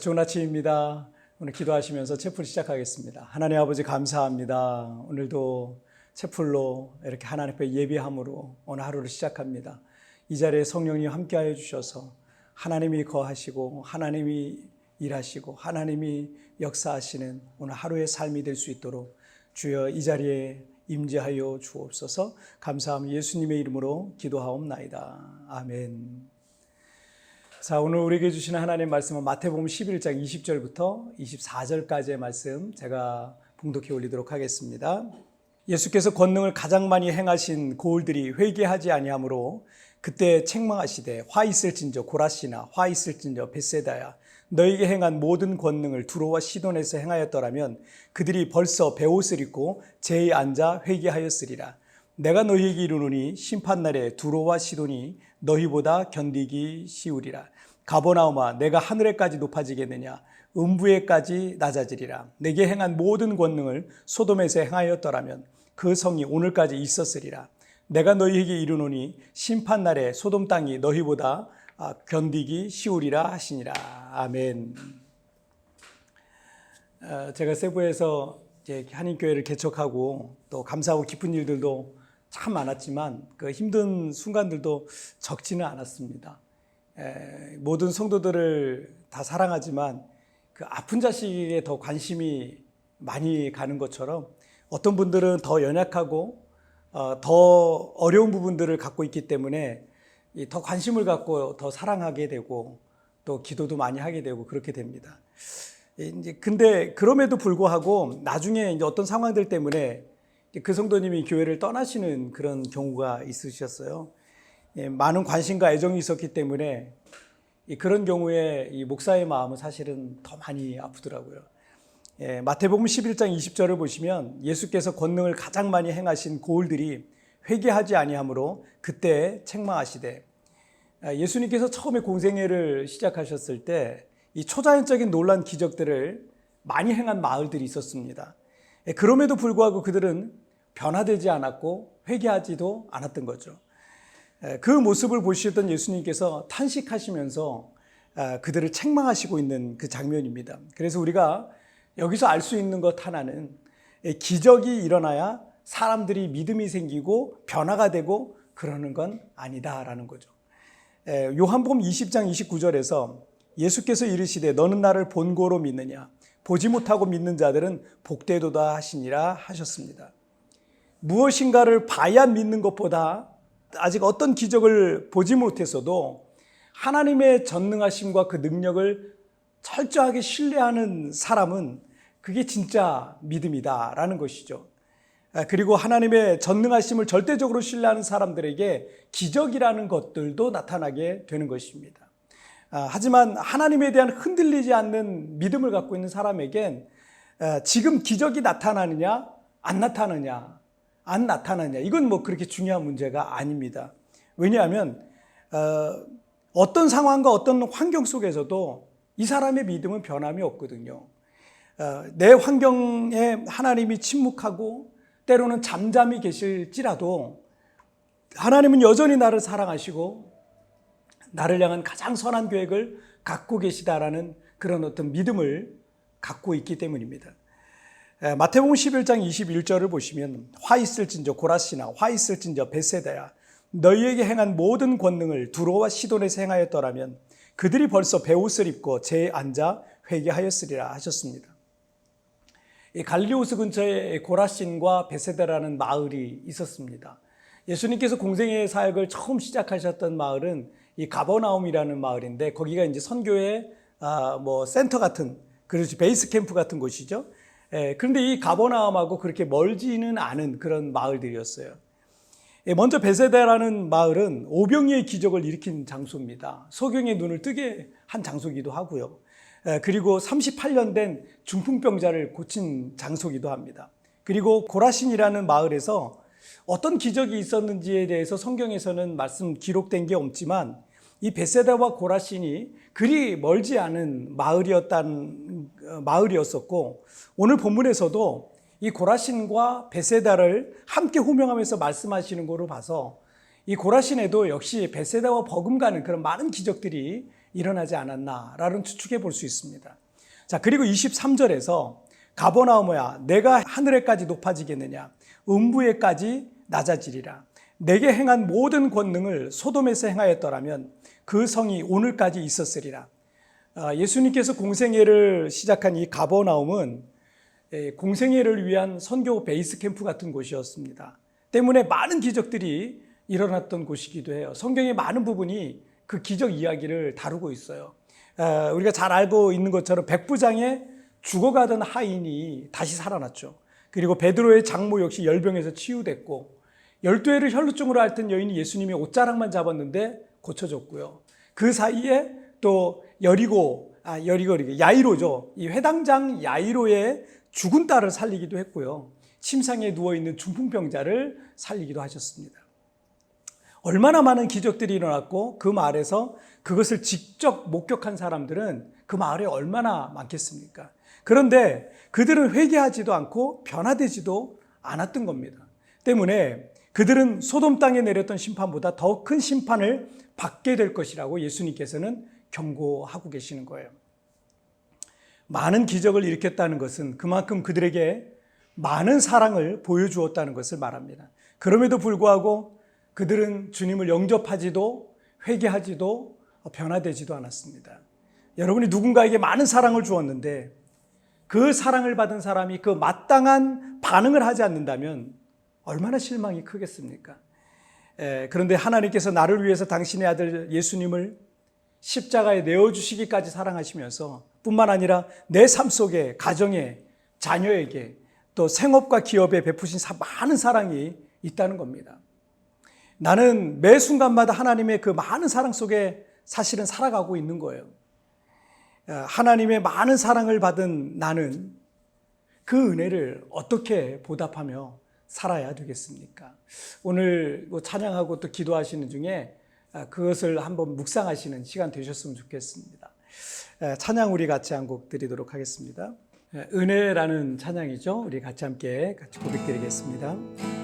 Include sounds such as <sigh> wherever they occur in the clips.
좋은 아침입니다. 오늘 기도하시면서 채플 시작하겠습니다. 하나님 아버지 감사합니다. 오늘도 채플로 이렇게 하나님 앞에 예비함으로 오늘 하루를 시작합니다. 이 자리에 성령님 함께하여 주셔서 하나님이 거하시고 하나님이 일하시고 하나님이 역사하시는 오늘 하루의 삶이 될 수 있도록 주여 이 자리에 임재하여 주옵소서 감사함 예수님의 이름으로 기도하옵나이다. 아멘. 자, 오늘 우리에게 주시는 하나님 말씀은 마태복음 11장 20절부터 24절까지의 말씀 제가 봉독해 올리도록 하겠습니다. 예수께서 권능을 가장 많이 행하신 고을들이 회개하지 아니하므로 그때 책망하시되 화 있을진저 고라시나 화 있을진저 베세다야 너에게 행한 모든 권능을 두로와 시돈에서 행하였더라면 그들이 벌써 베옷을 입고 제에 앉아 회개하였으리라. 내가 너희에게 이르노니 심판날에 두로와 시돈이 너희보다 견디기 쉬우리라. 가버나움아 내가 하늘에까지 높아지겠느냐 음부에까지 낮아지리라. 내게 행한 모든 권능을 소돔에서 행하였더라면 그 성이 오늘까지 있었으리라. 내가 너희에게 이르노니 심판날에 소돔 땅이 너희보다 아, 견디기 쉬우리라 하시니라. 아멘. 어, 제가 세부에서 한인교회를 개척하고 또 감사하고 기쁜 일들도 참 많았지만 그 힘든 순간들도 적지는 않았습니다. 에, 모든 성도들을 다 사랑하지만 그 아픈 자식에 더 관심이 많이 가는 것처럼 어떤 분들은 더 연약하고 어, 더 어려운 부분들을 갖고 있기 때문에 이 더 관심을 갖고 더 사랑하게 되고 또 기도도 많이 하게 되고 그렇게 됩니다. 이제 근데 그럼에도 불구하고 나중에 이제 어떤 상황들 때문에 그 성도님이 교회를 떠나시는 그런 경우가 있으셨어요. 예, 많은 관심과 애정이 있었기 때문에 이 그런 경우에 이 목사의 마음은 사실은 더 많이 아프더라고요. 예, 마태복음 11장 20절을 보시면 예수께서 권능을 가장 많이 행하신 고을들이 회개하지 아니하므로 그때 책망하시되 아, 예수님께서 처음에 공생애를 시작하셨을 때 이 초자연적인 놀란 기적들을 많이 행한 마을들이 있었습니다. 예, 그럼에도 불구하고 그들은 변화되지 않았고 회개하지도 않았던 거죠. 에, 그 모습을 보시던 예수님께서 탄식하시면서 아, 그들을 책망하시고 있는 그 장면입니다. 그래서 우리가 여기서 알 수 있는 것 하나는 에, 기적이 일어나야 사람들이 믿음이 생기고 변화가 되고 그러는 건 아니다라는 거죠. 에, 요한복음 20장 29절에서 예수께서 이르시되 너는 나를 본고로 믿느냐 보지 못하고 믿는 자들은 복되도다 하시니라 하셨습니다. 무엇인가를 봐야 믿는 것보다 아직 어떤 기적을 보지 못했어도 하나님의 전능하심과 그 능력을 철저하게 신뢰하는 사람은 그게 진짜 믿음이다라는 것이죠. 아, 그리고 하나님의 전능하심을 절대적으로 신뢰하는 사람들에게 기적이라는 것들도 나타나게 되는 것입니다. 아, 하지만 하나님에 대한 흔들리지 않는 믿음을 갖고 있는 사람에겐 아, 지금 기적이 나타나느냐, 안 나타나느냐, 안 나타나느냐, 이건 뭐 그렇게 중요한 문제가 아닙니다. 왜냐하면, 어, 어떤 상황과 어떤 환경 속에서도 이 사람의 믿음은 변함이 없거든요. 어, 내 환경에 하나님이 침묵하고 때로는 잠잠히 계실지라도 하나님은 여전히 나를 사랑하시고 나를 향한 가장 선한 계획을 갖고 계시다라는 그런 어떤 믿음을 갖고 있기 때문입니다. 에, 마태복음 11장 21절을 보시면 화 있을진저 고라시나 화 있을진저 베세다야 너희에게 행한 모든 권능을 두로와 시돈에서 행하였더라면 그들이 벌써 베옷을 입고 제에 앉아 회개하였으리라 하셨습니다. 이 갈리오스 근처에 고라신과 베세다라는 마을이 있었습니다. 예수님께서 공생의 사역을 처음 시작하셨던 마을은 이 가버나움이라는 마을인데 거기가 이제 선교의 아, 뭐 센터 같은 그렇지 베이스 캠프 같은 곳이죠. 예, 그런데 이 가버나움하고 그렇게 멀지는 않은 그런 마을들이었어요. 예, 먼저 베세다라는 마을은 오병이의 기적을 일으킨 장소입니다. 소경의 눈을 뜨게 한 장소기도 하고요. 예, 그리고 38년 된 중풍병자를 고친 장소기도 합니다. 그리고 고라신이라는 마을에서 어떤 기적이 있었는지에 대해서 성경에서는 말씀 기록된 게 없지만 이 베세다와 고라신이 그리 멀지 않은 마을이었단 어, 마을이었었고 오늘 본문에서도 이 고라신과 베세다를 함께 호명하면서 말씀하시는 거로 봐서 이 고라신에도 역시 베세다와 버금가는 그런 많은 기적들이 일어나지 않았나라는 추측해 볼 수 있습니다. 자, 그리고 23절에서 가버나우머야 내가 하늘에까지 높아지겠느냐 음부에까지 낮아지리라 내게 행한 모든 권능을 소돔에서 행하였더라면 그 성이 오늘까지 있었으리라 아, 예수님께서 공생애를 시작한 이 가버나움은 예, 공생애를 위한 선교 베이스 캠프 같은 곳이었습니다. 때문에 많은 기적들이 일어났던 곳이기도 해요. 성경의 많은 부분이 그 기적 이야기를 다루고 있어요. 아, 우리가 잘 알고 있는 것처럼 백부장의 죽어가던 하인이 다시 살아났죠. 그리고 베드로의 장모 역시 열병에서 치유됐고 열두 해를 혈루증으로 앓던 여인이 예수님의 옷자락만 잡았는데 고쳐졌고요. 그 사이에 또 여리고 아 여리고 야이로죠. 이 회당장 야이로의 죽은 딸을 살리기도 했고요. 침상에 누워 있는 중풍병자를 살리기도 하셨습니다. 얼마나 많은 기적들이 일어났고 그 마을에서 그것을 직접 목격한 사람들은 그 마을에 얼마나 많겠습니까? 그런데 그들은 회개하지도 않고 변화되지도 않았던 겁니다. 때문에 그들은 소돔 땅에 내렸던 심판보다 더 큰 심판을 받게 될 것이라고 예수님께서는 경고하고 계시는 거예요. 많은 기적을 일으켰다는 것은 그만큼 그들에게 많은 사랑을 보여주었다는 것을 말합니다. 그럼에도 불구하고 그들은 주님을 영접하지도 회개하지도 변화되지도 않았습니다. 여러분이 누군가에게 많은 사랑을 주었는데 그 사랑을 받은 사람이 그 마땅한 반응을 하지 않는다면 얼마나 실망이 크겠습니까? 에, 그런데 하나님께서 나를 위해서 당신의 아들 예수님을 십자가에 내어주시기까지 사랑하시면서 뿐만 아니라 내 삶 속에 가정에 자녀에게 또 생업과 기업에 베푸신 많은 사랑이 있다는 겁니다. 나는 매 순간마다 하나님의 그 많은 사랑 속에 사실은 살아가고 있는 거예요. 하나님의 많은 사랑을 받은 나는 그 은혜를 어떻게 보답하며 살아야 되겠습니까? 오늘 뭐 찬양하고 또 기도하시는 중에 그것을 한번 묵상하시는 시간 되셨으면 좋겠습니다. 찬양 우리 같이 한 곡 드리도록 하겠습니다. 은혜라는 찬양이죠. 우리 같이 함께 같이 고백드리겠습니다.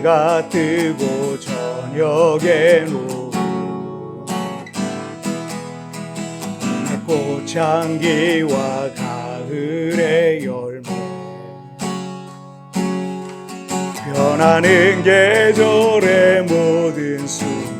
해가 뜨고 저녁에 내 꽃향기와 가을의 열매. 변하는 계절의 모든 순간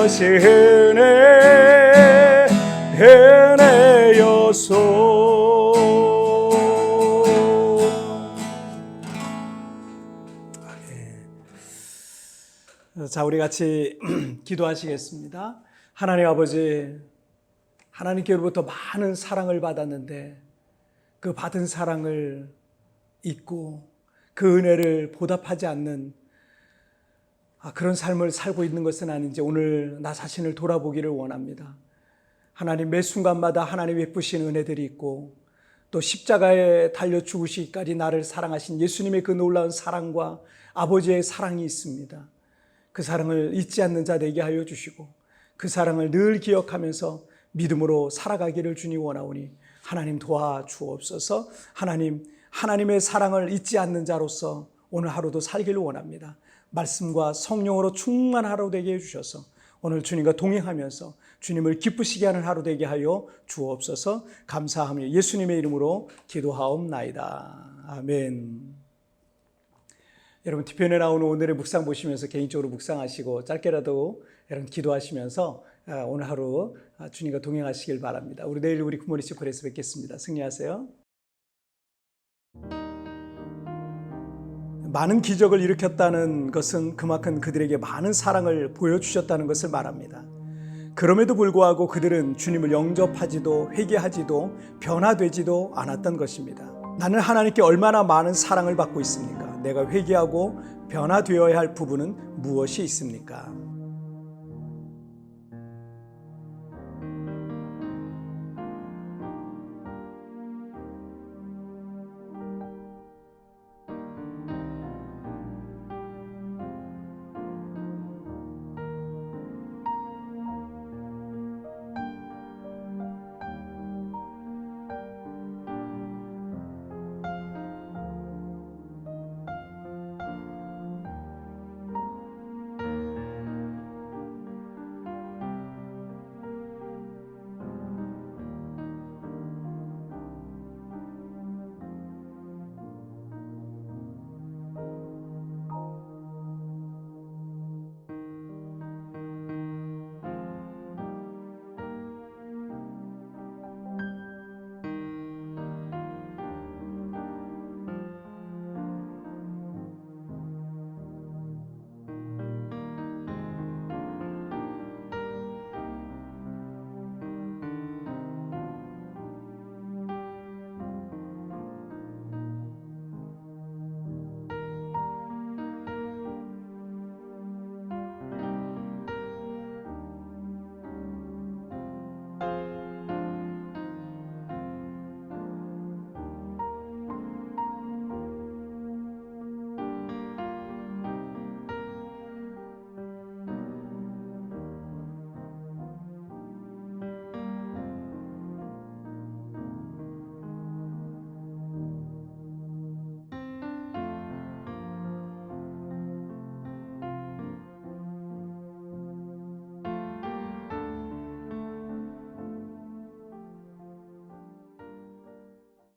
것이 은혜 은혜여서 자, 우리 같이 <clears throat> 기도하시겠습니다. 하나님 아버지, 하나님께로부터 많은 사랑을 받았는데 그 받은 사랑을 잊고 그 은혜를 보답하지 않는 아, 그런 삶을 살고 있는 것은 아닌지 오늘 나 자신을 돌아보기를 원합니다. 하나님 매 순간마다 하나님 베푸신 은혜들이 있고 또 십자가에 달려 죽으시기까지 나를 사랑하신 예수님의 그 놀라운 사랑과 아버지의 사랑이 있습니다. 그 사랑을 잊지 않는 자 되게 하여 주시고 그 사랑을 늘 기억하면서 믿음으로 살아가기를 주니 원하오니 하나님 도와 주옵소서 하나님 하나님의 사랑을 잊지 않는 자로서 오늘 하루도 살기를 원합니다. 말씀과 성령으로 충만 하루 되게 해주셔서 오늘 주님과 동행하면서 주님을 기쁘시게 하는 하루 되게 하여 주옵소서 감사하며 예수님의 이름으로 기도하옵나이다. 아멘. 여러분 뒤편에 나오는 오늘의 묵상 보시면서 개인적으로 묵상하시고 짧게라도 여러분 기도하시면서 아, 오늘 하루 아, 주님과 동행하시길 바랍니다. 우리 내일 우리 굿모닝 시콜에서 뵙겠습니다. 승리하세요. 많은 기적을 일으켰다는 것은 그만큼 그들에게 많은 사랑을 보여주셨다는 것을 말합니다. 그럼에도 불구하고 그들은 주님을 영접하지도 회개하지도 변화되지도 않았던 것입니다. 나는 하나님께 얼마나 많은 사랑을 받고 있습니까? 내가 회개하고 변화되어야 할 부분은 무엇이 있습니까?